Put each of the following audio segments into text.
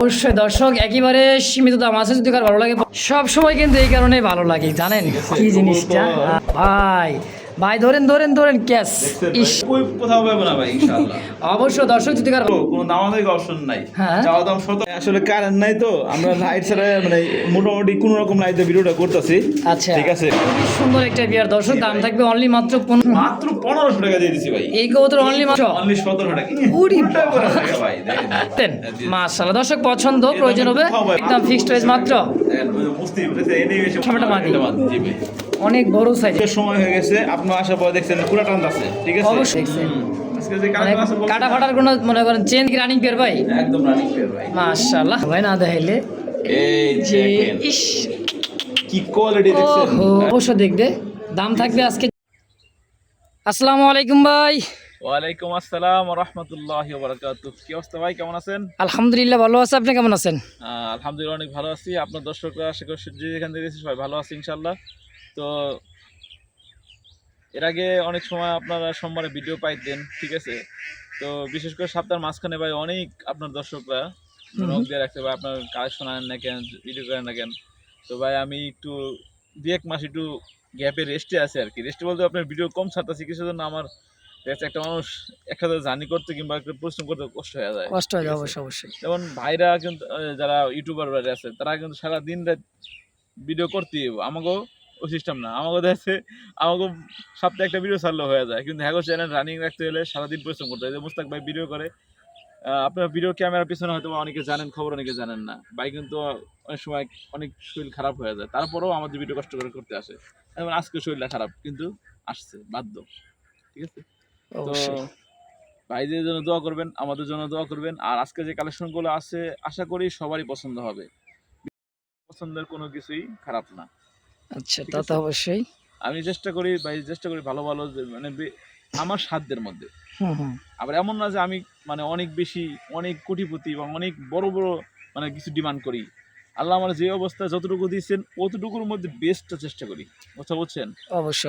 অবশ্যই দর্শক, একেবারে সীমিত দাম আছে যদি কার ভালো লাগে। সব সময় কিন্তু এই কারণে ভালো লাগে, জানেন? কি জিনিসটা? ভাই ভাই ধরেন ধরেন ধরেন ক্যাশ। ইস। কই কোথাও পাবো না ভাই ইনশাআল্লাহ। অবশ্য দর্শক যদি কার কোনো দামাদামি অপশন নাই? হ্যাঁ। দাম শত আসলে কারেন্ট নাই তো আমরা লাইট ছাড়া মানে মোটামুটি কোনো রকম লাইটে ভিডিওটা করতেছি। আচ্ছা। ঠিক আছে? খুবই সুন্দর একটা বিয়ার দর্শক দাম থাকবে অনলি মাত্র মাত্র পনেরোশো টাকা দিয়ে দিছি ভাই। এই কবুতর অনলি মাত্র অনলি সতেরো টাকা। উরি উল্টা করে ভাই দেখেন মাশাআল্লাহ। দর্শক পছন্দ প্রয়োজন হবে। একদম ফিক্সড প্রাইস মাত্র। বুঝতেই পারতেছে, এনেই এসে ছয়টা মাদি। অনেক বড় সাইজ সময় হয়ে গেছে আপনার আসার পর দেখছেন পুরা টান আছে ঠিক আছে? অবশ্যই যে মানে কাটা ফাটার কোনো মনে করেন চেন কি রানিং পেয়ার ভাই? একদম রানিং পেয়ার ভাই। মাশাআল্লাহ। ভাই না দেখাইলে। এই যে ইস। কি কোয়ালিটি দেখছেন? ওহো অবশ্য দেখবে দাম থাকবে আজকে। আসসালামু আলাইকুম ভাই। ওয়ালাইকুম আসসালাম রাহমাতুল্লাহি কি অবস্থা ভাই কেমন আছেন? আলহামদুলিল্লাহ ভালো আছে। আপনি কেমন আছেন? আলহামদুলিল্লাহ অনেক ভালো আছি। আপনার দর্শকরা আশা করি যে যেখান থেকে সবাই ভালো আছে ইনশাল্লাহ তো এর আগে অনেক সময় আপনারা সোমবারে ভিডিও পাইতেন ঠিক আছে তো বিশেষ করে সপ্তাহের মাঝখানে ভাই অনেক আপনার দর্শকরা। নক দিয়ে রাখছে ভাই আপনার কালেকশন আনেন না কেন ভিডিও করেন না কেন তো ভাই আমি একটু দু এক মাস একটু গ্যাপে রেস্টে আছি আর কি রেস্টে বলতে আপনার ভিডিও কম ছাড়তেছি কিছু জন্য আমার একটা মানুষ একসাথে জার্নি করতে কিংবা একটা পরিশ্রম করতে কষ্ট হয়ে যায় কষ্ট হয়ে আছে? অবশ্যই অবশ্যই যেমন ভাইরা কিন্তু যারা ইউটিউবার আছে তারা কিন্তু সারা দিন রাত ভিডিও করতেই হবে। আমাকেও ওই সিস্টেম না। আমাকেও দেখছে আমাকেও সপ্তাহে একটা ভিডিও ছাড়লে হয়ে যায়। কিন্তু হ্যাগো চ্যানেল রানিং রাখতে হলে সারাদিন পরিশ্রম করতে হয়। যে মুস্তাক ভাই ভিডিও করে আপনার ভিডিও ক্যামেরার পিছনে হয়তো অনেকে জানেন খবর অনেকে জানেন না। ভাই কিন্তু অনেক সময় অনেক শরীর খারাপ হয়ে যায়। তারপরেও আমাদের ভিডিও কষ্ট করে করতে আসে। যেমন আজকে শরীরটা খারাপ কিন্তু আসছে বাধ্য। ঠিক আছে? তো ভাইদের জন্য দোয়া করবেন আমাদের জন্য দোয়া করবেন। আর আজকে যে কালেকশনগুলো আছে আশা করি সবারই পছন্দ হবে। পছন্দের কোনো কিছুই খারাপ না। আচ্ছা তা তো অবশ্যই। আমি চেষ্টা করি ভাই চেষ্টা করি ভালো ভালো মানে আমার সাধ্যের মধ্যে। আবার এমন না যে আমি মানে অনেক বেশি অনেক কোটিপতি বা অনেক বড় বড় মানে কিছু ডিমান্ড করি। আল্লাহ আমার যে অবস্থা যতটুকু দিয়েছেন অতটুকুর মধ্যে বেস্টটা চেষ্টা করি। কথা বলছেন?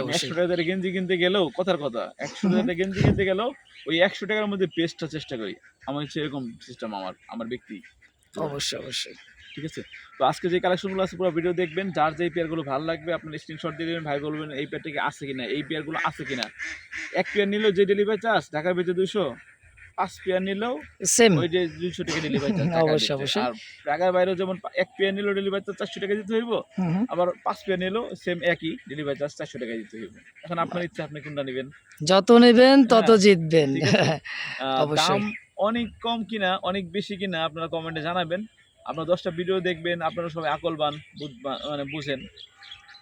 অবশ্যই একশো টাকা দিয়ে গেঞ্জি কিনতে গেলেও কথার কথা একশো টাকা গেঞ্জি কিনতে গেলেও ওই একশো টাকার মধ্যে বেস্টটা চেষ্টা করি। আমার হচ্ছে এরকম সিস্টেম আমার আমার ব্যক্তি। অবশ্যই অবশ্যই। ঠিক আছে? তো আজকে যে কালেকশনগুলো আছে পুরো ভিডিও দেখবেন। যার যে পেয়ারগুলো ভালো লাগবে আপনার স্ক্রিনশট দিয়ে দেবেন ভাই বলবেন এই পেয়ারটা কি আছে কিনা? এই পেয়ারগুলো আছে কিনা? এক পেয়ার নিলেও যে ডেলিভারি চার্জ ঢাকার ভিতরে দুশো পাঁচ পেয়ার নিলেও সেম ওই যে দুইশো টাকা ডেলিভারি চার্জ অবশ্যই, অবশ্যই। আর ঢাকার বাইরেও যেমন এক পেয়ার নিলেও ডেলিভারি চার্জ চারশো টাকা দিতে হইব। আবার পাঁচ পেয়ার নিলেও সেম একই ডেলিভারি চার্জ চারশো টাকা দিতে হইব। এখন আপনার ইচ্ছা আপনি কোনটা নেবেন? যত নেবেন তত হ্যাঁ, জিতবেন। অবশ্যই। অনেক কম কিনা অনেক বেশি কিনা আপনারা কমেন্টে জানাবেন। আপনারা দশটা ভিডিও দেখবেন আপনারা সবাই আকলবান মানে বুঝেন।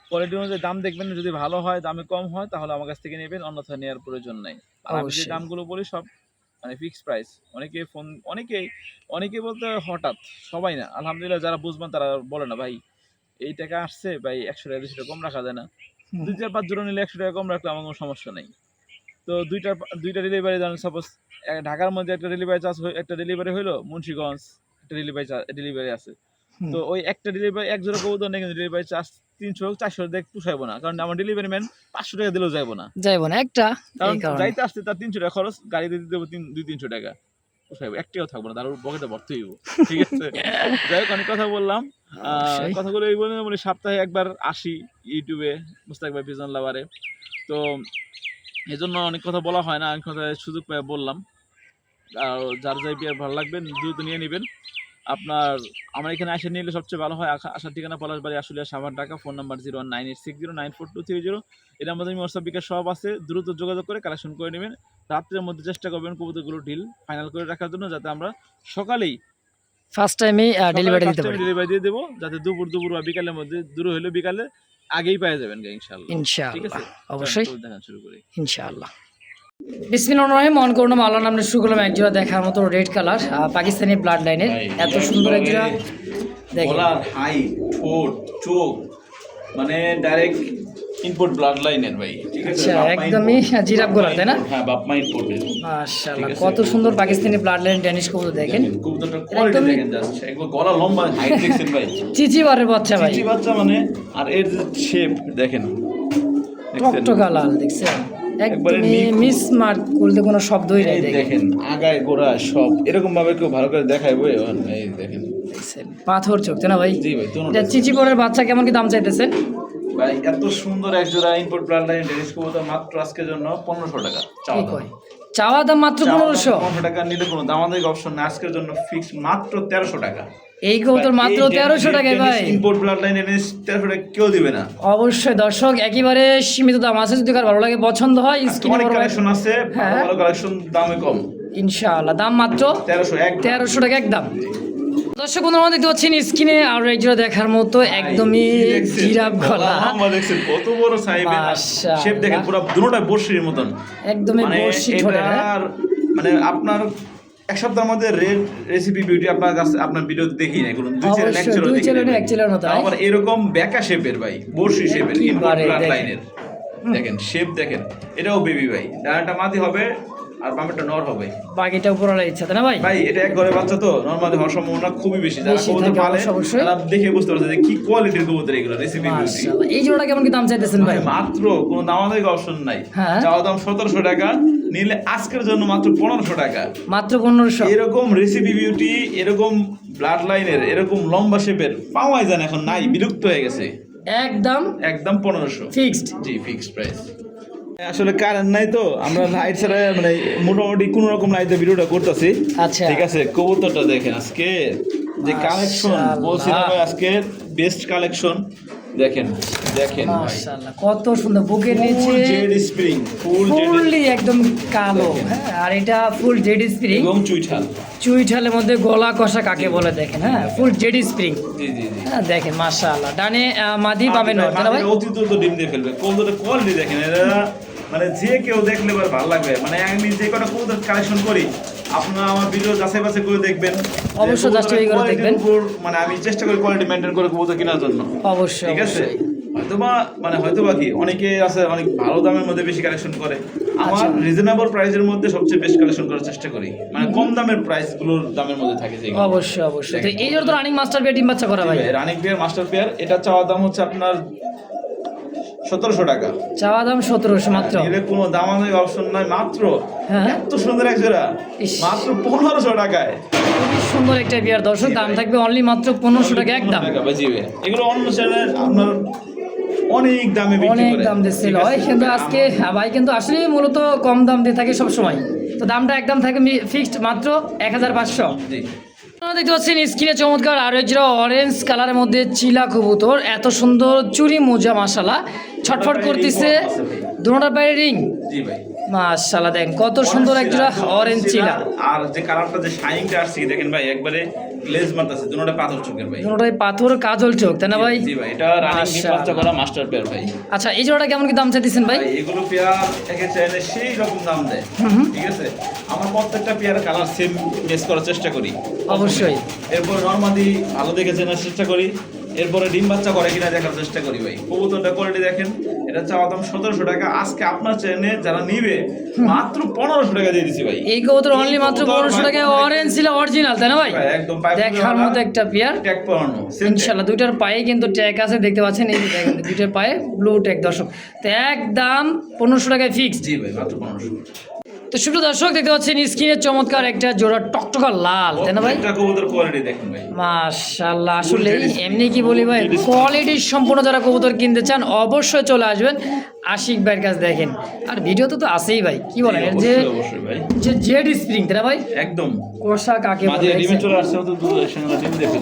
কোয়ালিটি অনুযায়ী দাম দেখবেন যদি ভালো হয় দামে কম হয় তাহলে আমার কাছ থেকে নেবেন অন্যথা নেওয়ার প্রয়োজন নাই। আর আমি যে দামগুলো বলি সব মানে ফিক্সড প্রাইস অনেকে ফোন অনেকেই অনেকে বলতে হঠাৎ সবাই না। আলহামদুলিল্লাহ যারা বুঝবেন তারা বলে না ভাই এই টাকা আসছে ভাই একশো টাকা দুশো টাকা কম রাখা যায় না। দুই চার পাঁচ জোড়া নিলে একশো টাকা কম রাখলে আমার কোনো সমস্যা নেই। তো দুইটা দুইটা ডেলিভারি দেন সাপোজ ঢাকার মধ্যে একটা ডেলিভারি চার্জ একটা ডেলিভারি হইল মুন্সিগঞ্জ। একটা ডেলিভারি ডেলিভারি আছে। তো ওই একটা ডেলিভারি এক জোড়া কবুতর নেই কিন্তু ডেলিভারি চার্জ তিনশো চারশো দেখ পুষাইবো না। কারণ আমার ডেলিভারি ম্যান পাঁচশো টাকা দিলেও যাইবো না। যাইব না একটা কারণ যাইতে আসতে তার তিনশো টাকা খরচ গাড়ি দিতে দেবো তিন দুই তিনশো টাকা। পোষাইবো একটিও থাকব না তার পকেটে ভর্তি হইব। ঠিক আছে? যাই হোক অনেক কথা বললাম। অবশ্যই। কথাগুলো এই বলে মানে সপ্তাহে একবার আসি ইউটিউবে মুস্তাক ভাই পিজন লাভারে তো এই জন্য অনেক কথা বলা হয় না অনেক কথা সুযোগ পেয়ে বললাম। আর যার যাই বিয়ার ভালো লাগবে দ্রুত নিয়ে নেবেন। আপনার আমার এখানে আসে নিলে সবচেয়ে ভালো হয় আসার ঠিকানা পলাশ বাড়ি আসলে Savar Dhaka phone number zero nine eight six zero nine four two three zero. এটার মধ্যে হোয়াটসঅ্যাপ বিকাশ সব আছে দ্রুত যোগাযোগ করে কালেকশন করে নেবেন। রাত্রের মধ্যে চেষ্টা করবেন কবুতরগুলো ডিল ফাইনাল করে রাখার জন্য যাতে আমরা সকালেই ফার্স্ট টাইমে ডেলিভারি দিতে পারি। ডেলিভারি দিয়ে দেবো যাতে দুপুর দুপুর বা বিকালের মধ্যে দূর হলে বিকালে আগেই পেয়ে যাবেন গা ইনশাল্লাহ ঠিক আছে? অবশ্যই। চলুন দেখা শুরু করি। ইনশাআল্লাহ। রহিম মন করুন আল্লাহ নামে শুরু করলাম এক জোড়া দেখার মতো রেড কালার পাকিস্তানি ব্লাড লাইনের এত সুন্দর এক গলার হাইট ঠোঁট চোখ মানে ডাইরেক্ট ইনপুট ব্লাড লাইনের ভাই। ঠিক আছে আচ্ছা একদমই জিরাফ তাই না? হ্যাঁ বাপ মা ইম্পোর্টেড মাশাআল্লাহ কত সুন্দর পাকিস্তানি ব্লাড লাইন ড্যানিশ কবুতর দেখেন। কবুতরটার কোয়ালিটি দেখেন জাস্ট একবার গলা লম্বা হাইট দেখছেন ভাই। বাচ্চা ভাই। চিচি বাচ্চা মানে আর এর শেপ দেখেন। টকটকা লাল দেখছেন? একদমই মিস মার্ক বলতে কোনো শব্দই নাই দেখেন। আগায় গোড়া সব। এরকম ভাবে কেউ ভালো করে দেখায় বই এই দেখেন। পাথর চোখ না ভাই? জি ভাই দুটো এটা চিচিপরের বাচ্চা কেমন কি দাম চাইতেছেন? ভাই এত সুন্দর এক জোড়া ইনপুট ব্লাড লাইন ডেনিস কবুতর মাত্র আজকের জন্য পনেরোশো টাকা চাওয়া দাম। চাওয়া দাম মাত্র পনেরোশো। পনেরোশো টাকা নিলে কোনো দামাদামি অপশন না আজকের জন্য ফিক্স মাত্র তেরোশো টাকা। এই কবুতর মাত্র তেরোশো টাকায় ভাই। ইম্পোর্ট ব্লাড লাইন ডেনিস তেরোশো টাকা কেউ দিবে না। অবশ্যই দর্শক একেবারে সীমিত দাম আছে যদি কার ভালো লাগে পছন্দ হয় স্ক্রিনে কালেকশন আছে ভালো হ্যাঁ। কালেকশন দামে কম। ইনশাআল্লাহ দাম মাত্র তেরোশো এক। তেরোশো টাকা একদম। দর্শক বন্ধুরা দেখতে পাচ্ছেন স্ক্রিনে আরও একজোড়া দেখার মতো একদমই জিরাফ গলা। দেখছেন কত বড়। শেপ দেখেন পুরো দুটোটা বর্ষির মতন। একদমই মানে বর্ষি হ্যাঁ? মানে আপনার এক সপ্তাহের মধ্যে রেড রেসিপি বিউটি আপনার কাছে আপনার ভিডিও দেখি নাই কোনো দুই চ্যানেল এক চ্যানেল দুই চ্যানেল এক চ্যানেল হতো, আবার এরকম বেকা শেপের ভাই বর্ষি শেপের ইনপুট দেখেন। লাইনের দেখেন শেপ দেখেন এটাও বেবি ভাই। ডানাটা মাটি হবে আর বামেরটা নর হবে। বাকিটা ইচ্ছা তাই না ভাই? ভাই এটা এক ঘরে বাচ্চা তো নরমালি হওয়ার সম্ভাবনা খুবই বেশি। যারা কবুতর পালে তারা দেখে বুঝতে পারছে যে কি কোয়ালিটির কবুতর এগুলো রেসিপি এই কেমন কি দাম চাইতেছেন ভাই? মাত্র কোনো দামাদামি অপশন নাই। হ্যাঁ। দাম সতেরোশো টাকা নিলে আজকের জন্য মাত্র পনেরোশো টাকা। মাত্র পনেরোশো। এরকম রেসিপি বিউটি এরকম ব্লাড লাইনের এরকম লম্বা শেপের পাওয়াই যায় না এখন নাই বিলুপ্ত হয়ে গেছে। একদম একদম পনেরোশো। ফিক্সড জি ফিক্সড প্রাইস আসলে কারেন্ট নাই তো আমরা লাইট ছাড়া মানে মোটামুটি কোন রকম লাইটে ভিডিওটা করতেছি। আচ্ছা। ঠিক আছে কবুতরটা দেখেন আজকে যে কালেকশন বলছি না ভাই আজকে বেস্ট কালেকশন দেখেন দেখেন মাশাআল্লাহ কত সুন্দর বুকের নিচে জেড স্প্রিং ফুল ফুললি একদম কালো হ্যাঁ আর এটা ফুল জেড স্প্রিং এবং চুইঠাল। চুইঠালের মধ্যে গলা কষা কাকে বলে দেখেন হ্যাঁ ফুল জেড স্প্রিং জি জি হ্যাঁ দেখেন মাশাআল্লাহ ডানে মাদি পাবেন না ভাই? অতি দ্রুত ডিম দিয়ে ফেলবে। কবুতরের কোয়ালিটি দেখেন এরা মানে যে কেউ দেখলে এবার ভালো লাগবে। মানে আমি যে কটা কবুতর কালেকশন করি আপনারা আমার ভিডিও যাচাই বাছাই করে দেখবেন। অবশ্যই যাচাই করে দেখবেন। মানে আমি চেষ্টা করি কোয়ালিটি মেনটেন করে কবুতর কেনার জন্য। অবশ্যই ঠিক আছে? হয়তোবা মানে হয়তোবা কি অনেকে আছে অনেক ভালো দামের মধ্যে বেশি কালেকশন করে। আমার আচ্ছা। রিজনেবল প্রাইসের মধ্যে সবচেয়ে বেশি কালেকশন করার চেষ্টা করি। মানে কম দামের প্রাইসগুলোর দামের মধ্যে থাকে যেগুলো অবশ্যই অবশ্যই। তো এই জন্য তো রানিং মাস্টার পেয়ে ডিম বাচ্চা করা ভাই। রানিং পেয়ার মাস্টার পেয়ার এটা চাওয়া দাম হচ্ছে আপনার সতেরোশো টাকা। চাওয়া দাম সতেরোশো মাত্র। এর কোনো দামাদামি অপশন নাই মাত্র হ্যাঁ। এত সুন্দর এক জোড়া মাত্র পনেরোশো টাকায়। খুবই সুন্দর একটা বিয়ার। দর্শক দাম থাকবে অনলি মাত্র পনেরোশো টাকা একদম এগুলো অন্য চ্যানেল আপনার অনেক দামে অনেক দাম দিচ্ছিল হয় কিন্তু আজকে ভাই কিন্তু আসলে মূলত কম দাম দিয়ে থাকে সবসময়। তো দামটা একদম থাকে ফিক্সড মাত্র এক হাজার পাঁচশো। দেখতে পাচ্ছেন স্ক্রিনে চমৎকার আর এছাড়া অরেঞ্জ কালারের মধ্যে চিলা কবুতর। এত সুন্দর চুরি মোজা মাসালা ছটফট করতেছে। দুটার বাইরে রিং? মাসালা দেখেন কত সুন্দর একজোড়া অরেঞ্জ চিলা। আর যে কালারটা যে শাইনটা আসছে দেখেন ভাই একবারে গ্লেজ মারতাছে দুটোটা পাথর চোখের ভাই। দুটোটাই পাথর কাজল চোখ তাই না ভাই? জি ভাই এটা রানিং ডিম। বাচ্চা করা মাস্টার পেয়ার ভাই। আচ্ছা এই জোড়াটা কেমন কি দাম চাইতেছেন ভাই? ভাই এগুলো পেয়ার একে চাইলে সেই রকম দাম দেয়। ঠিক আছে? আমার প্রত্যেকটা পেয়ার কালার সেম মেস করার চেষ্টা করি। অবশ্যই। এরপর নরমালি ভালো দেখে চেনার চেষ্টা করি। এরপরে ডিম বাচ্চা করে কিনা দেখার চেষ্টা করি ভাই। কবুতরটা কোয়ালিটি দেখেন এটা চাওয়া দাম সতেরোশো টাকা। আজকে আপনার চ্যানেলে যারা নিবে মাত্র পনেরোশো টাকা দিয়ে দিছি ভাই। এই কবুতর অনলি মাত্র পনেরোশো টাকা অরেঞ্জ ছিল অরিজিনাল তাই না ভাই? একদম দেখার মতো একটা পেয়ার ট্যাগ পরানো ইনশাল্লাহ দুইটার পায়ে কিন্তু ট্যাগ আছে দেখতে পাচ্ছেন এই দুইটার পায়ে ব্লু ট্যাগ দর্শক। তো একদম পনেরোশো টাকায় ফিক্সড জি ভাই মাত্র পনেরোশো। তো শুধু দর্শক দেখতে পাচ্ছেন স্ক্রিনে চমৎকার একটা জোড়া টকটকা লাল তাই না ভাই? একটা কবুতর কোয়ালিটি দেখেন ভাই। মাশাল্লাহ আসলে এমনি কি বলি ভাই কোয়ালিটির সম্পূর্ণ যারা কবুতর কিনতে চান অবশ্যই চলে আসবেন। আশিক ভাইয়ের কাছে দেখেন। আর ভিডিওতে তো আছেই ভাই কি বলেন? এর যে অবশ্যই, অবশ্যই যে জেড স্প্রিং তাই ভাই? একদম। কোষা কাকে মাঝে বলে আসছে তো দুধ একসঙ্গে ডিম দেখে।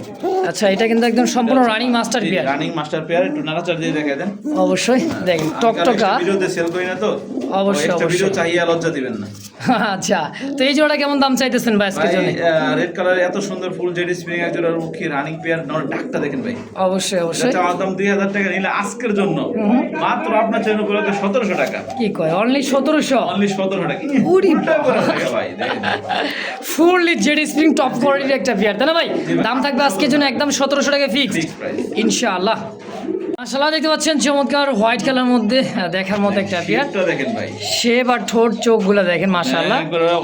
আচ্ছা এটা কিন্তু একদম সম্পূর্ণ রানিং মাস্টার বিয়ার রানিং মাস্টার পেয়ার একটু নাড়াচাড় দিয়ে দেখা দেন। অবশ্যই দেখেন টকটকা। ভিডিওতে সেল করি না তো অবশ্যই, একটা ভিডিও অবশ্যই। চাহিয়ে লজ্জা দিবেন না। আচ্ছা তো এই জোড়া কেমন দাম চাইতেছেন ভাই আজকের জন্য? রেড কালার এত সুন্দর ফুল জেড স্প্রিং এক জোড়া মুখী রানিং পেয়ার নর ডাকটা দেখেন ভাই। অবশ্যই অবশ্যই। চাওয়ার দাম দুই হাজার টাকা নিলে আজকের জন্য। মাত্র আপনার চ্যানেল উপলক্ষে সতেরোশো টাকা। কি কয়? অনলি সতেরোশো? অনলি সতেরো টাকা। টাকা ভাই ফুললি জেড স্প্রিং টপ কোয়ালিটির একটা বিয়ার তাই না ভাই? দাম থাকবে আজকের জন্য একদম সতেরোশো টাকা ফিক্সড ইনশাআল্লাহ। মাসাল্লাহ দেখতে পাচ্ছেন চমৎকার হোয়াইট কালার মধ্যে দেখার মতো একটা বিয়ার দেখেন ভাই। শেপ আর ঠোঁট চোখগুলো দেখেন মাশাআল্লাহ।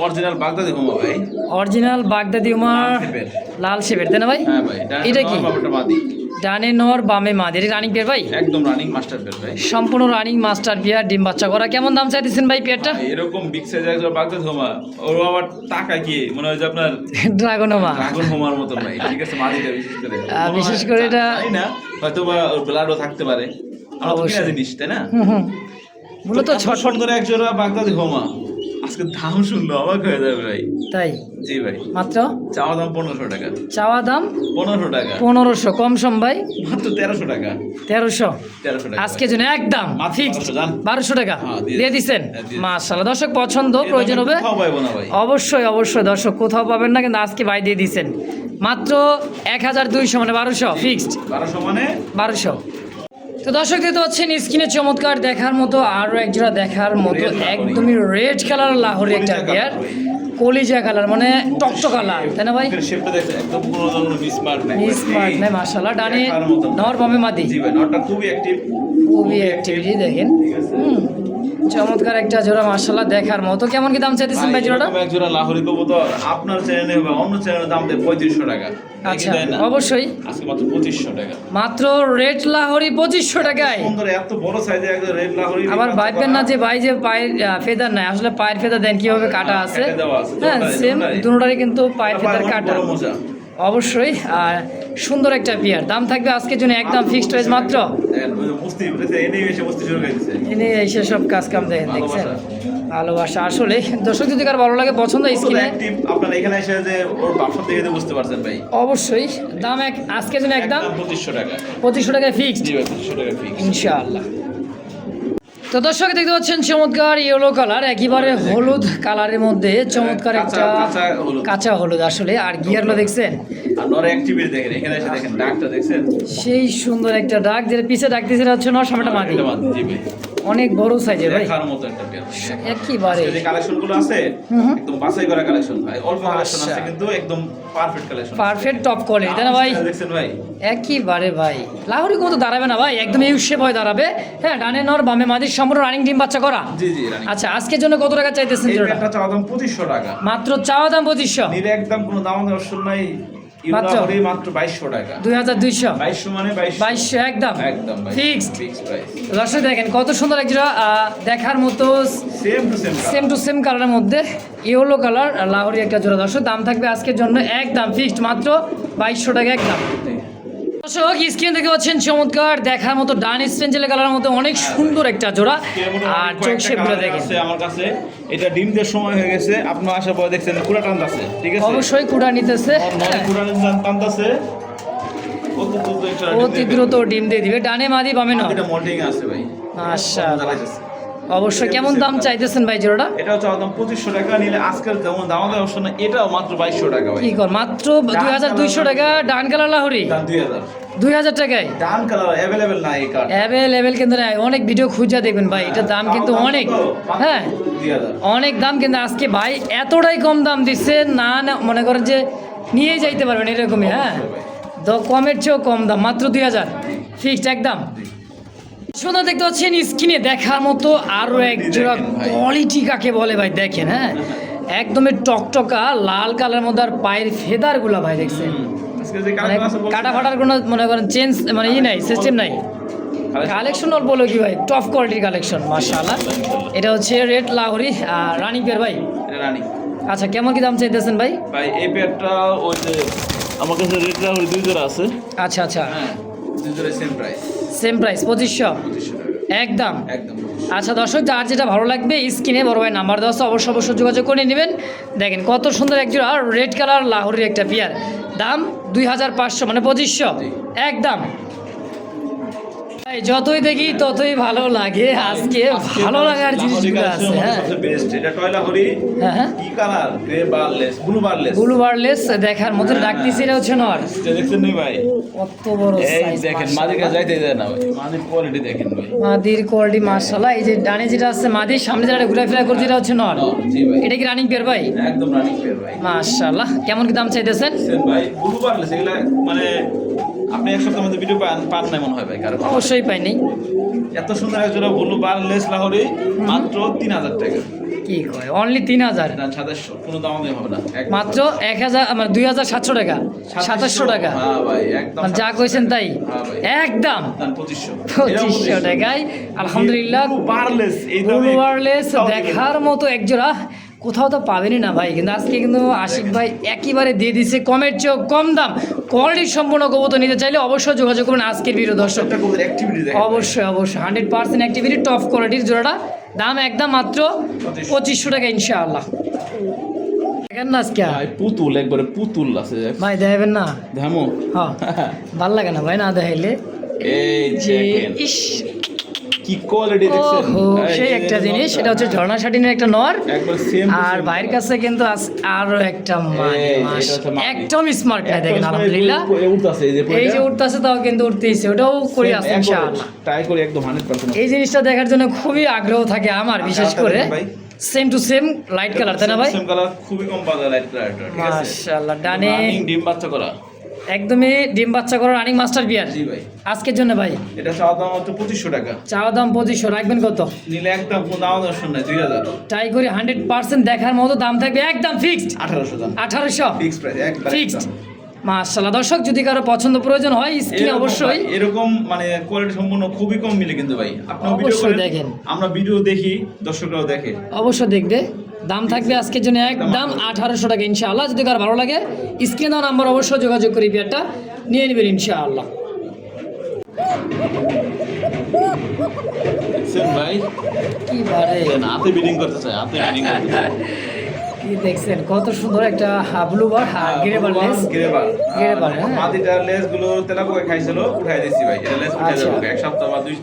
অরিজিনাল বাগদাদি হুমা ভাই। অরিজিনাল বাগদাদি উমার শেপের। লাল শেপের তাই না ভাই? হ্যাঁ এটা কি? ডানে নর বামে মাদি এটা রানিং পেয়ার ভাই? একদম রানিং মাস্টার বের ভাই। সম্পূর্ণ রানিং মাস্টার পেয়ার ডিম বাচ্চা করা। কেমন দাম চাইতেছেন ভাই পেয়ারটা এরকম বিগ সাইজ একজন বাগদা হোমা ওর আবার টাকা কি? মনে হয় যে আপনার ড্রাগনোমা। ড্রাগন হোমার মতো ভাই। ঠিক আছে মাদিটা বিশেষ করে। বিশেষ করে এটা- তাই না হয়তো বা ওর ব্লাডও থাকতে পারে। আমার তো জিনিস তাই না? হুম হুম। মূলত ছটফট করে এক জোড়া বাগদাদি হোমা আজকে দাম শুনলো অবাক হয়ে যাবে ভাই। তাই? জি ভাই। মাত্র? চাওয়া দাম পনেরোশো টাকা। চাওয়া দাম পনেরোশো টাকা। পনেরোশো কম সম ভাই। মাত্র তেরোশো টাকা। তেরোশো? তেরোশো টাকা। আজকে জন্য একদম ফিক্সড বারোশো টাকা। হ্যাঁ, দিয়ে দিচ্ছেন হ্যাঁ, মাশাল্লাহ দর্শক পছন্দ প্রয়োজন হবে। অবশ্যই অবশ্যই। দর্শক কোথাও পাবেন না কিন্তু আজকে ভাই দিয়ে দিচ্ছেন মাত্র এক হাজার দুইশো মানে বারোশো ফিক্সড বারোশো মানে? বারোশো। তো দর্শক দেখতে পাচ্ছেন স্ক্রিনে চমৎকার দেখার মতো আরও একজোড়া দেখার মতো একদমই রেড কালার লাহোরি একটা বিয়ার কলিজা কালার মানে টকটক কালার তাই না ভাই? স্মার্ট নাই মার্শাল্লাহ ডানে। নর বামে মাদি। খুবই অ্যাক্টিভ খুবই অ্যাক্টিভিটি দেখেন। হুম। চমৎকার একটা জোড়া মাশাল্লাহ দেখার মতো। কেমন কি দাম চাইতেছেন ভাই জোড়াটা? এক জোড়া লাহোরি কবুতর আপনার চ্যানেলে বা অন্য চ্যানেলের দাম দেয় পঁয়ত্রিশশো টাকা। আচ্ছা অবশ্যই। আজকে মাত্র পঁচিশশো টাকা। মাত্র রেড লাহোরি পঁচিশশো টাকায়। সুন্দর এত বড় সাইজের একদম রেড লাহোরি আবার ভাববেন না যে ভাই যে পায়ের ফেদার নাই আসলে পায়ের ফেদার দেন কীভাবে কাটা আছে? কেটে আছে, হ্যাঁ সেম। দুটোটারই। কিন্তু পায়ের ফেদার কাটা। অবশ্যই আর সুন্দর একটা বিয়ার দাম থাকবে আজকের জন্য একদম ফিক্সড প্রাইস মাত্র। এনে এসে সব কাজ কাম দেখেন দেখছেন? ভালোবাসা। আসলে দর্শক যদি কার ভালো লাগে পছন্দ স্কিনে আপনারা এখানে এসে যে ওর ব্যবসা দেখে বুঝতে পারছেন ভাই অবশ্যই দাম এক আজকের জন্য একদম পঁচিশশো টাকা। পঁচিশশো ফিক্সড জি টাকা ফিক্স ইনশাআল্লাহ। তো দর্শক দেখতে পাচ্ছেন চমৎকার ইয়েলো কালার একেবারে হলুদ। কালারের মধ্যে চমৎকার একটা কাঁচা হলুদ। আসলে আর গিয়ারগুলো দেখছেন? আর নর অ্যাক্টিভিটি দেখেন। এখানে এসে দেখেন ডাকটা দেখছেন? সেই সুন্দর একটা ডাক যেটা পিছে ডাক দিয়েছে হচ্ছে নর সামনেটা মাদি এটা অনেক বড় সাইজের ভাই। দেখার মতো একটা পেয়ার। একেবারে। যে কালেকশনগুলো আছে একদম বাছাই করা কালেকশন ভাই। অল্প কালেকশন আছে আচ্ছা। কিন্তু একদম perfect collection perfect top quality তাই না ভাই? দেখছেন ভাই। একেবারে ভাই। লাহোরি মতো দাঁড়াবে না ভাই একদম ইউ শেপ হয়ে দাঁড়াবে। হ্যাঁ ডানে নর বামে মাদির সম্পূর্ণ রানিং ডিম বাচ্চা করা। জি জি আচ্ছা আজকের জন্য কত টাকা চাইতেছেন জোড়াটা? চাওয়া দাম পঁচিশশো টাকা। মাত্র চাওয়া দাম পঁচিশশো। নিলে একদম কোনো দাম দর্শন নাই। মাত্র? টাকা। বাইশশো মানে বাইশশো। বাইশশো একদম? একদম ফিক্সড? Fix price. দর্শক দেখেন কত সুন্দর আহ, দেখার মতো same to same same to same কালারের মধ্যে ইয়েলো কালার লাহোরি একটা জোড়া। দর্শক দাম থাকবে আজকের জন্য একদম ফিক্সড মাত্র বাইশশো টাকা একদম। দর্শক স্ক্রিন থেকে পাচ্ছেন চমৎকার দেখার মতো ডান স্পেঞ্জেল কালারের মধ্যে অনেক সুন্দর একটা জোড়া। আর চোখ শেপগুলো দেখেন। আমার কাছে এটা ডিম দেওয়ার সময় হয়ে গেছে। আপনার আসার পরে দেখছেন কুড়া টান আছে ঠিক আছে? অবশ্যই কুড়া নিতেছে। কুড়া টান আছে। অতি দ্রুত ডিম দিয়ে দিবে। ডানে মাদি বামে নয়। এটা মোল্ডিং আছে ভাই। আচ্ছা। অবশ্যই কেমন দাম চাইতেছেন ভাই জোড়াটা? এটা হচ্ছে একদম পঁচিশশো টাকা নিলে আজকের যেমন দাম দেওয়ার অপশন এটাও মাত্র বাইশশো টাকা ভাই। কি কর মাত্র দুই হাজার দুইশো টাকা ডান কালার লাহোরি? দাম দুই হাজার। দুই হাজার টাকায়? ডান কালার অ্যাভেলেবেল না এই কার্ড। অ্যাভেলেবেল কিন্তু নাই অনেক ভিডিও খুঁজে দেখবেন ভাই এটার দাম কিন্তু অনেক। হ্যাঁ অনেক দাম কিন্তু আজকে ভাই এতটাই কম দাম দিচ্ছে না না মনে করেন যে নিয়ে যাইতে পারবেন এরকমই হ্যাঁ। তো কমের চেয়েও কম দাম মাত্র দুই হাজার। ফিক্সড একদম। সুন্দর দেখতে পাচ্ছেন স্ক্রিনে দেখার মতো আরও এক জোড়া কোয়ালিটি কাকে বলে ভাই? দেখেন হ্যাঁ? একদমই টকটকা লাল কালার মধ্যে আর পায়ের ফেদার ফেদারগুলো ভাই দেখছেন? মানে কাটা ফাটার কোনো মনে করেন চেঞ্জ মানে ই নাই সিস্টেম নাই। কালেকশন অল্প হলো কি ভাই? টপ কোয়ালিটির কালেকশন মাশাআল্লাহ। এটা হচ্ছে রেড লাহোরি রানিং পেয়ার ভাই। রানী আচ্ছা কেমন কি দাম চাইতেছেন ভাই? ভাই এই পেয়ারটা ওই যে আমার কাছে রেড রাহুল দুই জোড়া আছে। আচ্ছা আচ্ছা। হ্যাঁ দুই জোড়া সেম প্রাইস সেম প্রাইস পঁচিশশো। একদম। একদম। আচ্ছা দর্শক যার যেটা ভালো লাগবে স্ক্রিনে বড় ভাই নাম্বার দেওয়া আছে অবশ্যই অবশ্যই যোগাযোগ করে নেবেন। দেখেন কত সুন্দর একজোড়া রেড কালার লাহোরের একটা পেয়ার দাম দুই হাজার পাঁচশো মানে পঁচিশশো। একদম। যতই দেখি ততই ভালো লাগে। আজকে ভালো লাগার জিনিসগুলো আছে হ্যাঁ। বেস্ট এটা টয়লা হরি হ্যাঁ হ্যাঁ। কি কালার? গ্রে বারলেস ব্লু বারলেস। ব্লু বারলেস দেখার মতো ডাকতেছি এটা হচ্ছে নর। দেখছেন নি ভাই? কত বড় এই দেখেন মাশাআল্লাহ। মাদির কাছে যাইতে দেয় না ভাই। মাদির কোয়ালিটি দেখেন ভাই। মাদির কোয়ালিটি মার্শাল্লাহ এই যে ডানে যেটা আছে মাদির সামনে যেটা ঘুরাফেরা করছে এটা হচ্ছে নর। জি ভাই। এটা কি রানিং পেয়ার ভাই? একদম রানিং পেয়ার ভাই। মাশাল্লাহ কেমন কি দাম চাইতেছেন? ভাই ব্লু বারলেস এগুলা মানে আপনি এক সপ্তাহের মধ্যে ভিডিও পান পান নাই মনে হয় ভাই কারণ অবশ্যই এত সুন্দর এক জোড়া ব্লু বারলেস লাহরি মাত্র তিন হাজার টাকা। কি কয়? অনলি তিন হাজার? না সাতাশশো কোনো দাম হবে না। মাত্র এক হাজার মানে দুই হাজার সাতশো টাকা। সাতাশশো? টাকা। হ্যাঁ মানে যা কইছেন তাই? হ্যাঁ একদম। পঁচিশশো। টাকায় আলহামদুলিল্লাহ বারলেস। দেখার মতো একজোড়া কোথাও তো পাবেনই না ভাই। কিন্তু আজকে কিন্তু আশিক ভাই একইবারে দিয়ে দিচ্ছে কমের চেয়েও কম দাম। কোয়ালিটি সম্পূর্ণ কবুতর নিতে চাইলে অবশ্যই যোগাযোগ করবেন আজকের ভিডিও দর্শক। অবশ্যই অবশ্যই। হান্ড্রেড পার্সেন্ট অ্যাক্টিভিটি টপ কোয়ালিটির জোড়াটা। দাম একদম মাত্র পঁচিশশো টাকা ইনশাআল্লাহ। দেখেন না আজকে। ভাই পুতুল একবারে পুতুল আছে ভাই দেখাবেন না? ধামো হ্যাঁ। ভালো লাগে না ভাই না দেখাইলে? এই ইস কি কোয়ালিটি দেখছেন? সেই একটা জিনিস সেটা হচ্ছে ঝর্ণা শাটিনের একটা নর। আর ভাইয়ের কাছে কিন্তু আরও একটা। একদম স্মার্ট দেখেন আলহামদুলিল্লাহ। এই যে উঠতেছে তাও কিন্তু উঠতেইছে ওটাও করি আছে ইনশাআল্লাহ। ট্রাই করি একদম 100% এই জিনিসটা দেখার জন্য খুবই আগ্রহ থাকে আমার বিশেষ করে। Same to same light colour তাই না ভাই? সেম কালার খুবই কম পাওয়া যায় লাইট ঠিক আছে? মাশাআল্লাহ ডানে ডিম বাচ্চা করা। একদমই ডিম বাচ্চা করার রানিং মাস্টার বিয়ার জি ভাই। আজকের জন্য ভাই? এটা চাওয়া দাম হচ্ছে পঁচিশশো টাকা। চাওয়া দাম পঁচিশশো রাখবেন কত? নিলে একদম দাম দর্শন নাই দুই হাজার। ট্রাই করি হান্ড্রেড পার্সেন্ট দেখার মতো দাম থাকবে একদম ফিক্সড আঠারোশো দাম। আঠারোশো? ফিক্সড প্রাইস একদম। ফিক্সড মাশাআল্লাহ দর্শক যদি কারও পছন্দ প্রয়োজন হয় স্ক্রিনে অবশ্যই। এরকম মানে কোয়ালিটি সম্পূর্ণ খুবই কম মিলে কিন্তু ভাই। আপনার ভিডিও অবশ্যই দেখেন। আমরা ভিডিও দেখি দর্শকরাও দেখে। অবশ্যই দেখবে। দাম থাকবে আজকের জন্য একদম আঠারোশো টাকা ইনশাআল্লাহ। যদি কারও ভালো লাগে স্ক্রিনে দেওয়া নাম্বার অবশ্যই যোগাযোগ করি বিয়ারটা নিয়ে নেবেন ইনশাআল্লাহ। ভাই কি বারে। হাতে বিডিং করতে চাই হাতে বিডিং করতে চাই। কি দেখছেন? কত সুন্দর একটা ব্লু বার আর grey barless. Grey bar grey bar, হ্যাঁ। মাটিটার লেসগুলো তেলাপোকা খাইছিল উঠাই দিছি ভাই এটা লেস উঠে আচ্ছা। যাবে এক সপ্তাহ বা দুই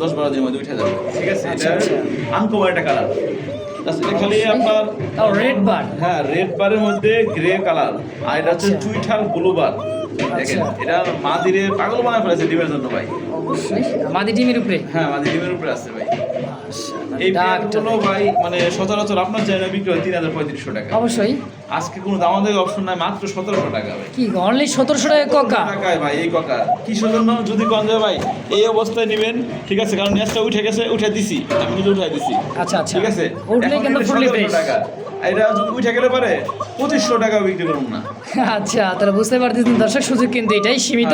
দশ- বারো দিনের মধ্যে উঠে যাবে ঠিক আছে আচ্ছা, এটা আচ্ছা। আনকমন একটা কালার এটা খালি আপনার তাও রেড বার হ্যাঁ রেড বারের মধ্যে গ্রে কালার আর এটা হচ্ছে আচ্ছা। ব্লু বার দেখেন আচ্ছা। এটা মাদিরে পাগল বানায় ফেলেছে ডিমের জন্য ভাই। মাদি টিমের উপরে। হ্যাঁ মাদি ডিমের উপরে আছে ভাই। এই ডাকটা ভাই মানে সচরাচর আপনার চ্যানেলে বিক্রি হয় তিন হাজার পঁয়ত্রিশশো টাকা। অবশ্যই। আজকে কোনো দামাদামি অপশন নাই মাত্র সতেরোশো টাকা ভাই। কি অনলি সতেরোশো টাকা ককা টাকায় ভাই এই কথা কিসের জন্য যদি কন যায় ভাই এই অবস্থায় নেবেন ঠিক আছে? কারণ নেসটা উঠে গেছে উঠে দিছি। আমি নিজে উঠে দিছি। আচ্ছা আচ্ছা। ঠিক আছে? উঠলে কিন্তু ফুললি টাকা। এটা যদি উঠে গেলে পারে পঁচিশশো টাকা বিক্রি করুন না। আচ্ছা তাহলে বুঝতে পারতেছেন দর্শক সুযোগ কিন্তু এটাই সীমিত।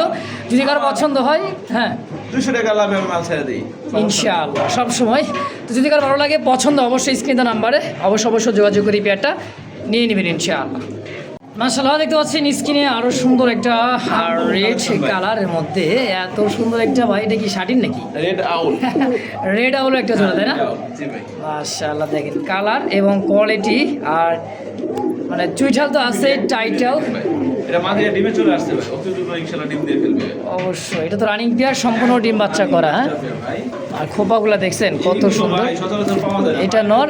যদি কারও পছন্দ হয় হ্যাঁ। দুশো টাকা লাভে আমি মাল ছেড়ে দিই। ইনশাআল্লাহ সব সময়। তো যদি কারও ভালো লাগে পছন্দ অবশ্যই স্ক্রিনে নাম্বারে অবশ্যই অবশ্যই যোগাযোগ করি পেয়ারটা। নিয়ে নেবেন ইনশাআল্লাহ। মাসাল্লাহ দেখতে পাচ্ছেন স্ক্রিনে আরও সুন্দর একটা রেড কালারের মধ্যে এত সুন্দর একটা ভাই এটা কি শাটিন নাকি? রেড আউল রেড আউল একটা জোড়া তাই না? মাশাআল্লাহ দেখেন কালার এবং কোয়ালিটি আর মানে চুইঠাল তো আছে টাইটাল এটা মাঝে ডিমে চলে আসছে ভাই অতি দ্রুত ইনশাল্লাহ ডিম দিয়ে ফেলবে। অবশ্যই এটা তো রানিং পেয়ার সম্পূর্ণ ডিম বাচ্চা করা হ্যাঁ? আর খোপাগুলা দেখছেন কত সুন্দর। এটা নর।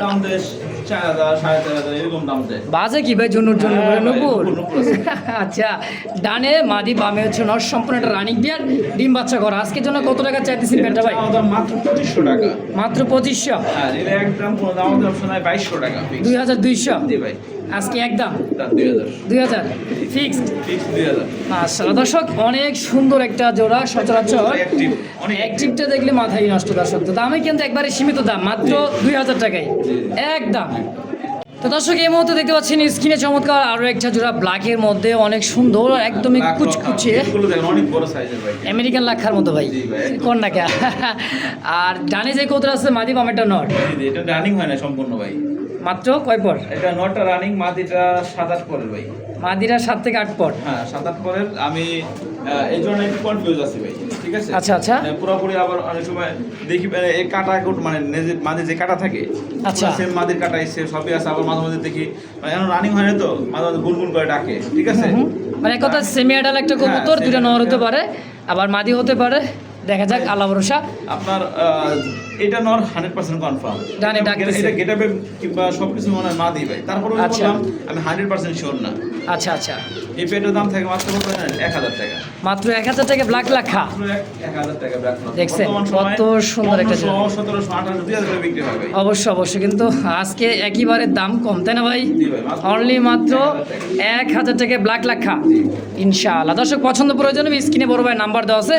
দাম দেয় চার হাজার সাড়ে চার হাজার এরকম দাম দেয়। বাজে কি ভাই জুনুর জন্য হ্যাঁ, আছে। আচ্ছা ডানে মাদি বামে হচ্ছে নর সম্পূর্ণ একটা রানিং বিয়ার ডিম বাচ্চা করা আজকের জন্য কত টাকা চাইতেছি বেটা ভাই? মাত্র পঁচিশশো টাকা। মাত্র পঁচিশশো? হ্যাঁ এটা একদম কোনো দাম অপশন নাই বাইশশো টাকা দুই হাজার দুইশো? ভাই। আজকে একদম? দাম দুই হাজার। ফিক্সড মাশাআল্লাহ। দর্শক অনেক সুন্দর একটা জোড়া সচরাচর অ্যাক্টিভ অ্যাক্টিভটা দেখলে মাথায় নষ্ট দর্শক। তো দামে কিন্তু একবারে সীমিত দাম মাত্র দুই হাজার টাকায়। একদম। তো দর্শক এই মুহূর্তে দেখতে পাচ্ছেন স্ক্রিনে চমৎকার আরও একটা জোড়া ব্ল্যাকের মধ্যে অনেক সুন্দর একদমই কুচকুচে। আমেরিকান লাক্ষার মতো ভাই। কোন নাকা আর ডানে যে কোতরা আছে মাদি বামেটা নট। এটা রানিং হয় না সম্পূর্ণ ভাই। মাত্র কয় পর? এটা নটা রানিং মাদিটা সাত আট পরের ভাই। মাদিরা সাত থেকে আট পর। হ্যাঁ সাত আট পরের। আমি এই জন্য একটু কনফিউজ আছি ভাই ঠিক আছে? আচ্ছা, আচ্ছা। পুরোপুরি আবার অনেক সময় দেখি মানে এই কাটা কোট মানে মাঝে যে কাটা থাকে আচ্ছা। সেম মাদির কাটা এসে সবই আছে। আবার মাঝে মাঝে দেখি মানে এখন রানিং হয় না তো মাঝে মাঝে গুনগুন করে ডাকে ঠিক আছে? মানে এক কথা সেমি আডাল একটা কবুতর হ্যাঁ, দুটা নর হতে পারে আবার মাদি হতে পারে। দেখা যাক আল্লাহ ভরসা। আপনার এটা নর হান্ড্রেড পার্সেন্ট কনফার্ম ডানে ডাকতেছে। এটা গেটাবে কিংবা সবকিছু মনে হয় মা দিই ভাই তারপরে আচ্ছা। বললাম আমি হান্ড্রেড পার্সেন্ট শিওর না। আচ্ছা আচ্ছা। এই পেটের দাম থাকে মাত্র কত জানেন? এক হাজার টাকা। মাত্র এক হাজার টাকা ব্ল্যাক লাখা। মাত্র টাকা ব্ল্যাক নট। দেখছেন? কত সুন্দর একটা 1500, 1700, 1800, 2000 করে বিক্রি হয় অবশ্যই অবশ্যই। কিন্তু আজকে একইবারে দাম কম তাই না ভাই? অনলি মাত্র 1000 টাকা। এক হাজার টাকা ব্ল্যাক লাখা। ইনশাআল্লাহ। দর্শক পছন্দ প্রয়োজনে স্ক্রিনে বড় ভাই নাম্বার দেওয়া আছে।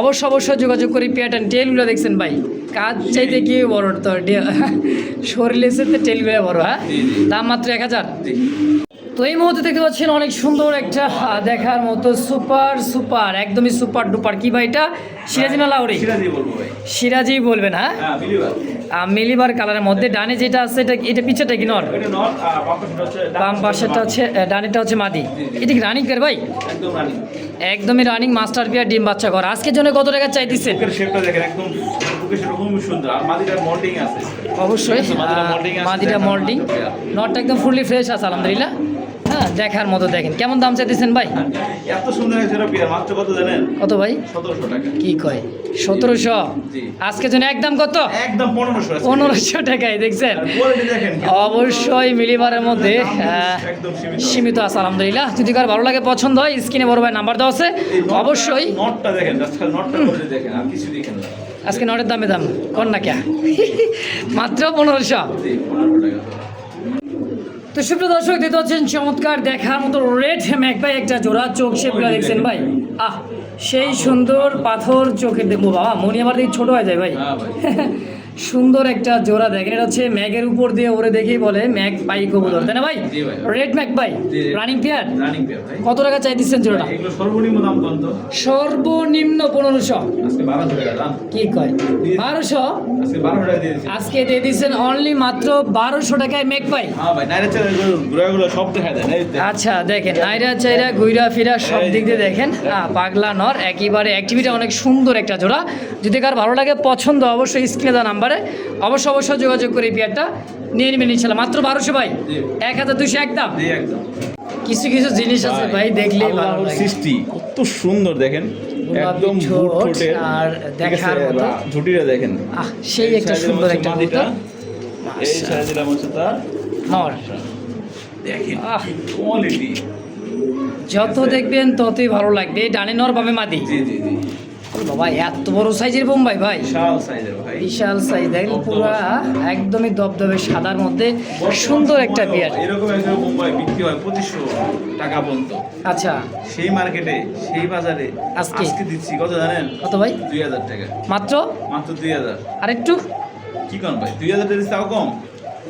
অবশ্যই অবশ্যই যোগাযোগ করি প্যাটার্ন টেলগুলো দেখছেন ভাই। কাজ চাইতে কি বড় তো শরীরে টেলগুলো বড় হ্যাঁ। দাম মাত্র এক হাজার। তো এই মুহূর্তে দেখতে পাচ্ছেন অনেক সুন্দর একটা দেখার মতো সুপার সুপার একদমই সুপার ডুপার। কি ভাই এটা? সিরাজি না লাউরি? সিরাজি। বলবেন হ্যাঁ? হ্যাঁ, মিলিবার। কালারের মধ্যে। ডানে যেটা আছে এটা এটা পিছাটা কি নট বাম পাশেটা হচ্ছে ডান হচ্ছে ডানেটা হচ্ছে মাদি। এটা কি রানিং পেয়ার ভাই? একদম। একদমই রানিং মাস্টার পিয়ার ডিম বাচ্চা কর। আজকের জন্য কত টাকা চাইতেছে। অবশ্যই। মাদিটা মল্টিং নটটা একদম ফুললি ফ্রেশ আছে আলহামদুলিল্লাহ। হ্যাঁ দেখার মতো দেখেন। কেমন দাম চাইতেছেন ভাই? এত সুন্দর মাত্র কত জানেন? কত ভাই? 1700 টাকা। কি কয়? সতেরোশো? জি। আজকের জন্য একদম কত? একদম 1500 আছে। পনেরোশো টাকায় দেখছেন? অবশ্যই মিলিবারের মধ্যে সীমিত। আছে আলহামদুলিল্লাহ। যদি কার ভালো লাগে পছন্দ হয় স্ক্রিনে বড় ভাই নাম্বার দেওয়া আছে। অবশ্যই। নটটা দেখেন, নটটা দেখেন, আর কিছু দেখেন আজকে নটের দামে দাম কর না কে? মাত্র পনেরোশো। জি, 1500 টাকা। তো সুপ্রিয় দর্শক দেখতে পাচ্ছেন চমৎকার দেখার মতো রেড ম্যাক ভাই একটা জোড়া চোখ শেপগুলো দেখছেন ভাই আহ সেই সুন্দর পাথর চোখের দেখব বাবা মনি আমার দেখি ছোটো হয়ে যায় হ্যাঁ ভাই। সুন্দর একটা জোড়া দেখেন। এটা হচ্ছে ম্যাগের উপর দিয়ে ওরে দেখেই বলে ম্যাক পাই কবুতর তাই না ভাই? রেড ম্যাক ভাই রানিং পেয়ার কত টাকা চাই দিচ্ছেন জোড়াটা? এগুলো সর্বনিম্ন দাম কত? সর্বনিম্ন পনেরোশো। আজকে 1200 টাকা দাম। কি কয়? বারোশো? আজকে 1200 টাকা দিয়ে দিচ্ছি। আজকে দিয়ে দিচ্ছেন অনলি মাত্র বারোশো টাকায় মেক পাই। হ্যাঁ। আচ্ছা দেখেন নাইরা চাইরা গুইরা ফিরা সব দিক দিয়ে দেখেন। হ্যাঁ পাগলা নর একেবারে অ্যাক্টিভিটি অনেক সুন্দর একটা জোড়া। যদি কার ভালো লাগে পছন্দ অবশ্যই স্ক্রিনে দেওয়া নাম্বারে অবশ্যই অবশ্যই যোগাযোগ করে এই পেয়ারটা নিয়ে নেবেন ইনশাল্লাহ মাত্র বারোশো ভাই? এক হাজার দুশো একদম? কিছু কিছু জিনিস আছে ভাই দেখলে সৃষ্টি কত সুন্দর দেখেন। একদম আর দেখার মতো। বা দেখেন। আহ সেই একটা সুন্দর একটা এই সাইজের দিলাম হচ্ছে তার। নর। দেখেন কোয়ালিটি যত দেখবেন ততই ভালো লাগবে। এই ডানে নর বামে মাদি জি জি জি। ওরে বাবা এত বড় সাইজের বোম্বাই ভাই? বিশাল সাইজের ভাই। বিশাল সাইজ দেখেন পুরা একদমই দবদবে সাদার মধ্যে সুন্দর একটা বিয়ার এরকম একজন মুম্বাই বিক্রি হয় পঁচিশশো টাকা পর্যন্ত। আচ্ছা। সেই মার্কেটে সেই বাজারে আজকে? আজকে দিচ্ছি কত জানেন? কত ভাই? দুই হাজার টাকা। মাত্র? মাত্র দুই হাজার। আরেকটু কি কম ভাই? দুই হাজার টাকা তাও কম?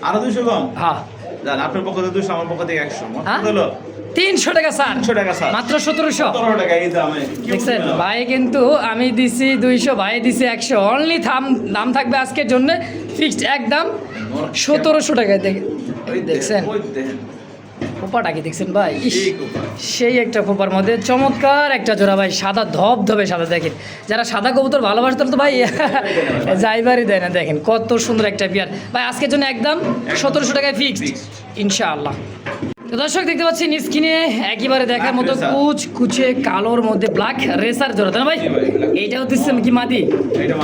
আরও দুইশো কম? হ্যাঁ। জান আপনার পক্ষ থেকে দুশো আমার পক্ষ থেকে একশো। হ্যাঁ? হলো? তিনশো টাকা স্যার। টাকা স্যার। মাত্র সতেরোশো। সতেরো টাকা এই দামে। দেখছেন ভাই কিন্তু আমি দিছি দুইশো ভাই দিছি একশো। অনলি থাম দাম থাকবে আজকের জন্য ফিক্সড একদম সতেরোশো টাকায় দেখে দেখছেন। খোপাটা কি দেখছেন ভাই। সেই একটা খোপার মধ্যে চমৎকার একটা জোড়া ভাই সাদা ধপ ধবে সাদা দেখেন। যারা সাদা কবুতর ভালোবাসে তারা তো ভাই যাইবারই দেয় না দেখেন। কত সুন্দর একটা বিয়ার। ভাই আজকের জন্য একদম সতেরোশো টাকায় ফিক্সড ইনশাআল্লাহ। দর্শক দেখতে পাচ্ছেন স্ক্রিনে একেবারে দেখার মতো কুচ কুচে কালোর মধ্যে ব্ল্যাক রেসার জোড়া। তাই না ভাই। এইটাও দিচ্ছে কি মাদি? এইটা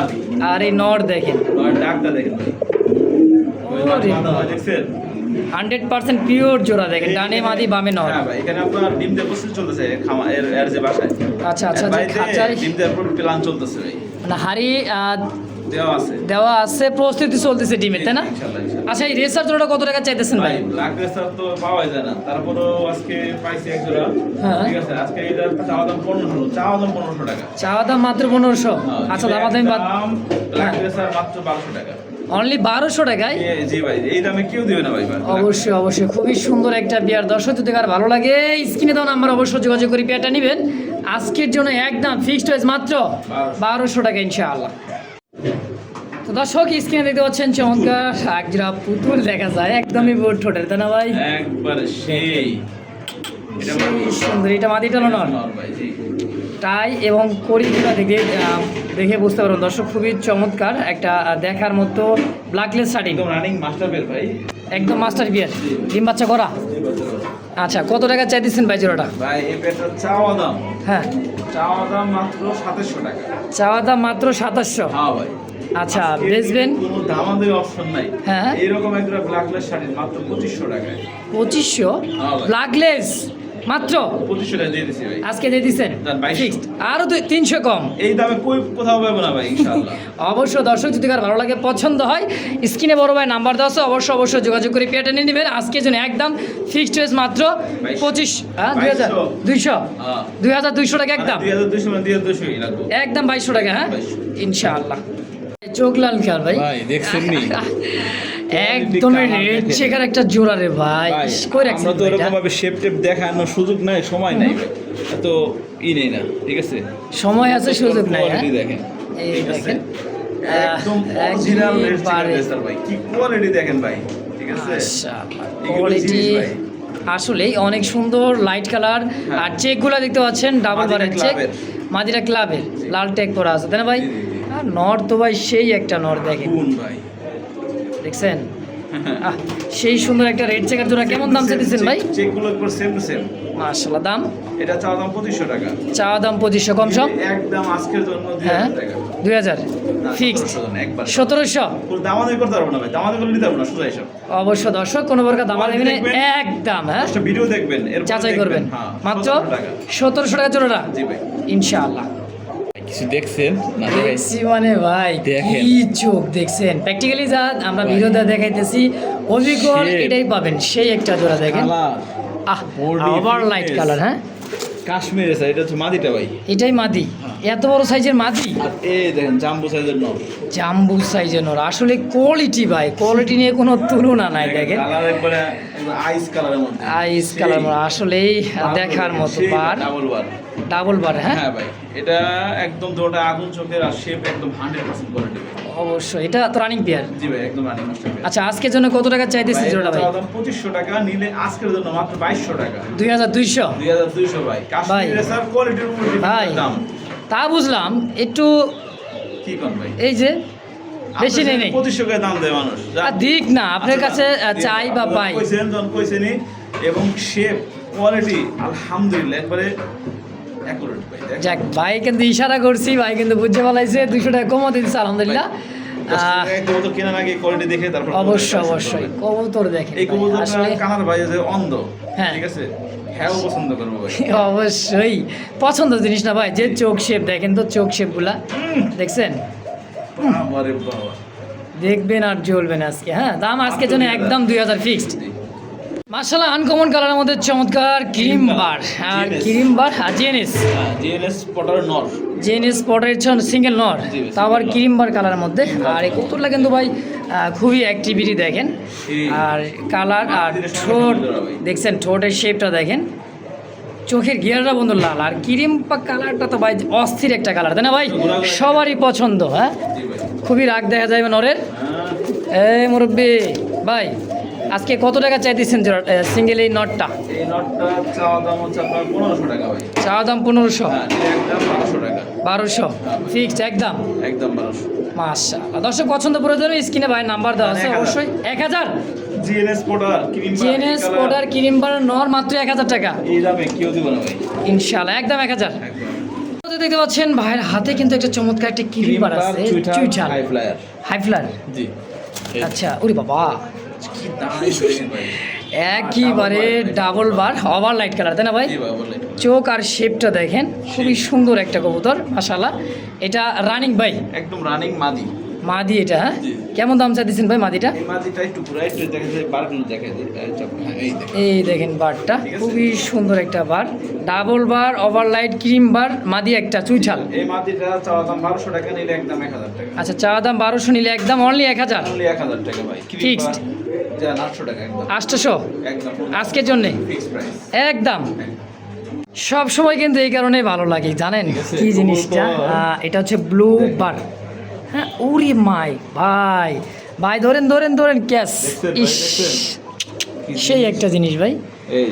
আর এই নর দেখেন। হান্ড্রেড পার্সেন্ট পিওর জোড়া দেখেন ডানে মাদি বামে নর। হ্যাঁ এখানে আপনার ডিম দেওয়ার প্রসেস চলতেছে এর যে বাসায়। আচ্ছা আচ্ছা যে ডিম দেওয়ার প্ল্যান চলতেছে ভাই। মানে হাড়ি দেওয়া আছে। দেওয়া আছে প্রস্তুতি চলতেছে ডিমের তাই না। আচ্ছা এই রেসার জোড়াটা কত টাকা চাইতেছেন ভাই? ব্ল্যাক রেসার তো পাওয়া যায় না। তারপরেও আজকে পাইছি এক জোড়া। হ্যাঁ। ঠিক আছে আজকে এটা চাওয়া দাম পনেরোশো চাওয়া দাম টাকা। চাওয়া দাম মাত্র পনেরোশো? হ্যাঁ, আচ্ছা দাম দামি ব্ল্যাক হ্যাঁ। রেসার মাত্র টাকা। অনলি বারোশো টাকায়? জি ভাই এই দামে কেউ দিবে না ভাই অবশ্যই অবশ্যই। খুবই সুন্দর একটা বিয়ার। দর্শক যদি কার ভালো লাগে স্ক্রিনে দেওয়া নাম্বার অবশ্যই যোগাযোগ করে বিয়ারটা নেবেন। আজকের জন্য একদম ফিক্সড হয়েছে মাত্র বারোশো টাকা ইনশাআল্লাহ। তো দর্শক স্ক্রিনে দেখতে পাচ্ছেন চমৎকার একজোড়া পুতুল দেখা যায় একদমই বোর্ড ঠোঁটের তাই না ভাই? একবারে সেই। সুন্দর এটা মাদিটা নর টাই এবং করিগুলো দেখে দেখে বুঝতে পারবেন দর্শক খুবই চমৎকার একটা দেখার মতো ব্ল্যাকলেস একদম রানিং মাস্টার বের ভাই। একদম মাস্টার বিয়ার ডিম বাচ্চা করা। আচ্ছা কত টাকা চাইতেছেন ভাই জোড়াটা? ভাই এই পেটটা চাওয়া দাম। হ্যাঁ। চাওয়া দাম মাত্র সাতাশশো টাকা। চাওয়া দাম মাত্র সাতাশশো। হ্যাঁ ভাই। আচ্ছা বেচবেন? কোনো দামাদের অপশন নাই। হ্যাঁ। এইরকম একটা ব্ল্যাকলেস শাড়ি মাত্র পঁচিশশো টাকায়। পঁচিশশো? হ্যাঁ ভাই। ব্ল্যাকলেস মাত্র? পঁচিশশো টাকা দিয়ে দিছি ভাই। আজকে দিয়ে দিচ্ছেন 2200 ফিক্সড আরও দুই তিনশো কম। এই দামে কই কোথাও পাবো না ভাই ইনশাআল্লাহ। অবশ্য দর্শক যদি কার ভালো লাগে পছন্দ হয় স্ক্রিনে বড় ভাই নাম্বার দেওয়া আছে অবশ্যই অবশ্যই যোগাযোগ করে পেটে নিয়ে নেবেন। আজকে জন্য একদম ফিক্সড হয়েছে মাত্র পঁচিশ হ্যাঁ দুই হাজার দুইশো? হ্যাঁ। দুই হাজার দুইশো টাকা একদম। দুই হাজার দুইশো মানে দুই হাজার দুইশোই লাগবে। একদম বাইশশো টাকা হ্যাঁ? 2200 ইনশাআল্লাহ। চোখ লাল খেয়াল ভাই। দেখছেন নি? একদমই রেড চেকার একটা জোড়া রে ভাই কই রাখছেন আমরা তো ভাই এটা? এরকম ভাবে শেপ টেপ দেখানোর সুযোগ নাই সময় নাই। ই না ঠিক আছে? সময় আছে সুযোগ নাই হ্যাঁ? দেখেন এই দেখেন। একদম অরিজিনাল রেড একেবারে। ভাই কি কোয়ালিটি দেখেন ভাই ঠিক আছে? কোয়ালিটি আসলেই অনেক সুন্দর লাইট কালার হ্যাঁ। আর চেকগুলো দেখতে পাচ্ছেন ডাবল মাদিরা বারের চেক ক্লাবের। মাদিরা ক্লাবের লাল টেক করা আছে তাই না ভাই। আর নর তো ভাই সেই একটা নর দেখেন। কোন ভাই। দেখছেন? আহ, সেই সুন্দর একটা রেড চেকার জোড়া কেমন দাম চাইতেছেন ভাই? চেকগুলো একবার সেম টু সেম মাশাআল্লাহ দাম? এটা চা দাম পঁচিশশো টাকা। চা দাম পঁচিশশো কম সব একদম আজকের জন্য দুই হ্যাঁ হাজার টাকা। দুই হাজার। না, 1700 জন্য একবার। সতেরোশো? দামাদামি করতে পারব না ভাই দামাদামি করে নিতে পারব না সোজা হিসাব অবশ্য দর্শক কোনো প্রকার দাম Quality দেবেন একদম হ্যাঁ? একটা ভিডিও দেখবেন এরপর যাচাই করবেন। হ্যাঁ, মাত্র 1700 সতেরোশো টাকা জোড়াটা? জি ভাই। ইনশাআল্লাহ। কিছু দেখছেন? না দেখছি মানে ভাই দেখেন। কি চোখ দেখছেন? প্র্যাকটিক্যালি যা আমরা ভিডিওতে দেখাইতেছি অভিজ্ঞ. এটাই পাবেন সেই একটা জোড়া দেখেন। আহ আবার লাইট কালার হ্যাঁ? কাশ্মীরের স্যার এটা হচ্ছে মাদিটা ভাই। এটাই মাদি। এত বড় সাইজের মাদি? আর এই দেখেন জাম্বু সাইজের নর জাম্বু সাইজের ওর আসলে কোয়ালিটি ভাই কোয়ালিটি নিয়ে কোনো তুলনা নাই দেখেন কালার একবারে আইস কালারের মধ্যে। আইস কালার আসলেই দেখার মতো বার। ডাবল বার ডাবল বার হ্যাঁ? হ্যাঁ ভাই এটা একদম তো আগুন চোখের আর শেপ একদম হান্ড্রেড পার্সেন্ট কোয়ালিটি অবশ্যই এটা তো রানিং পেয়ার জি ভাই একদম রানিং আচ্ছা আজকের জন্য কত টাকা চাইতেছি জোড়া ভাই? পঁচিশশো টাকা নিলে আজকের জন্য মাত্র বাইশশো টাকা। দুই হাজার দুইশো? দুই হাজার দুইশো ভাই কাশ্মীরের স্যার কোয়ালিটির উপর ভাই। দাম। তা বুঝলাম একটু কি কোন ভাই? এই যে বেশি নেই নেই। পঁচিশশো করে দাম দেয় মানুষ আর দিক না আপনার আচ্ছা, কাছে চাই বা পাই। কইছেন যখন কইছেনই এবং শেপ কোয়ালিটি আলহামদুলিল্লাহ একবারে। যাক ভাই কিন্তু ইশারা করছি ভাই কিন্তু বুঝতে পারলাইছে দুশো টাকা কমও দিচ্ছে আলহামদুলিল্লাহ। কেনার আগে কোয়ালিটি দেখে তারপর অবশ্যই পছন্দ অবশ্যই কবুতর দেখেন এই কবুতরটা কানার ভাই যে অন্ধ হ্যাঁ। ঠিক আছে? পছন্দ করব ভাই। অবশ্যই পছন্দ জিনিস না ভাই যে চোখ শেপ দেখেন তো চোখ শেপগুলা দেখছেন? দেখবেন আর জ্বলবেন আজকে হ্যাঁ দাম আজকের জন্য একদম দুই হাজার ফিক্সড মার্শাল আনকমন কালারের মধ্যে চমৎকার ক্রিম বার আর ক্রিম বার আর জেনেস জিএনএস পটার নর। জেনেস স্পটের সিঙ্গেল নর। তা আবার ক্রিম বার কালারের মধ্যে। আর এই কৌতুকটা কিন্তু ভাই খুবই অ্যাক্টিভিটি দেখেন। আর কালার আর ঠোঁট দেখছেন ঠোঁটের শেপটা দেখেন। চোখের গিয়ারটা বন্ধু লাল। আর ক্রিম পা কালারটা তো ভাই অস্থির একটা কালার তাই না ভাই? সবারই পছন্দ হ্যাঁ? খুবই রাগ দেখা যায় নরের। হ্যাঁ, এই মুরব্বী ভাই আজকে কত টাকা চাইতেছেন সিঙ্গেল এই নটটা এই নটটা চাওয়া দাম হচ্ছে আপনার পনেরোশো টাকা ভাই। চাওয়া দাম পনেরোশো? হ্যাঁ একদম বারোশো টাকা। বারোশো? ফিক্সড একদম? একদম বারোশো। মাশাআল্লাহ। দর্শক পছন্দ প্রয়োজন স্ক্রিনে ভাই নাম্বার দেওয়া আছে অবশ্যই। এক হাজার? জিএনএস পটার ক্রিম জিএনএস নর মাত্র এক হাজার টাকা। এই দামে কেউ দিব না ভাই। ইনশাআল্লাহ একদম এক হাজার। দেখতে পাচ্ছেন ভাইয়ের হাতে কিন্তু একটা চমৎকার একটা ক্রিম বার আছে চুইঠাল হাই ফ্লায়ার হাই ফ্লার জি। আচ্ছা ওরে বাবা। একইবারে double bar over light colour তাই না ভাই? চোখ আর শেপটা দেখেন খুবই সুন্দর একটা কবুতর মাশাআল্লাহ। এটা রানিং ভাই? একদম রানিং মাদি। মাদি এটা হ্যাঁ? কেমন দাম চাইতেছেন ভাই মাদিটা? এই হ্যাঁ, দেখেন। বারটা খুবই সুন্দর একটা বার ডাবল বার ওভারলাইট ক্রিম বার মাদি একটা এই মাদিটা চাওয়া দাম বারোশো নিলে একদম এক হাজার টাকা। আচ্ছা চা দাম বারোশো নিলে একদম অনলি এক হাজার। অনলি আটশোশো? আজকের জন্যে? একদম। সব সময় কিন্তু এই কারণে ভালো লাগে জানেন? কি জিনিসটা? এটা হচ্ছে ব্লু বার হ্যাঁ উরি মাই ভাই। ভাই ধরেন ধরেন ধরেন ক্যাশ। ইস। সেই একটা জিনিস ভাই।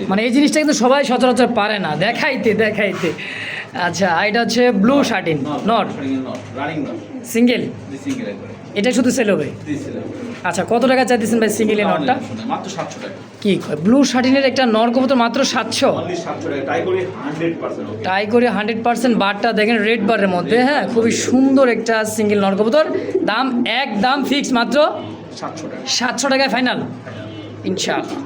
মানে এই জিনিসটা কিন্তু সবাই সচরাচর পারে না। দেখাইতে দেখাইতে। আচ্ছা এটা হচ্ছে ব্লু শার্টিন নট নট সিঙ্গেল সিঙ্গেল এটা শুধু সেল হবে আচ্ছা কত টাকা চাই চাইতেছেন ভাই সিঙ্গেল নটটা? মাত্র সাতশো টাকা। কি ব্লু শার্টিনের একটা নর কবুতর মাত্র সাতশো? টাই করি হান্ড্রেড পার্সেন্ট ওকে করে হান্ড্রেড পার্সেন্ট বারটা দেখেন রেড বারের মধ্যে হ্যাঁ খুবই সুন্দর একটা সিঙ্গেল নর কবুতর। দাম এক দাম ফিক্স মাত্র সাতশো টাকা। সাতশো টাকায় ফাইনাল ইনশাআল্লাহ।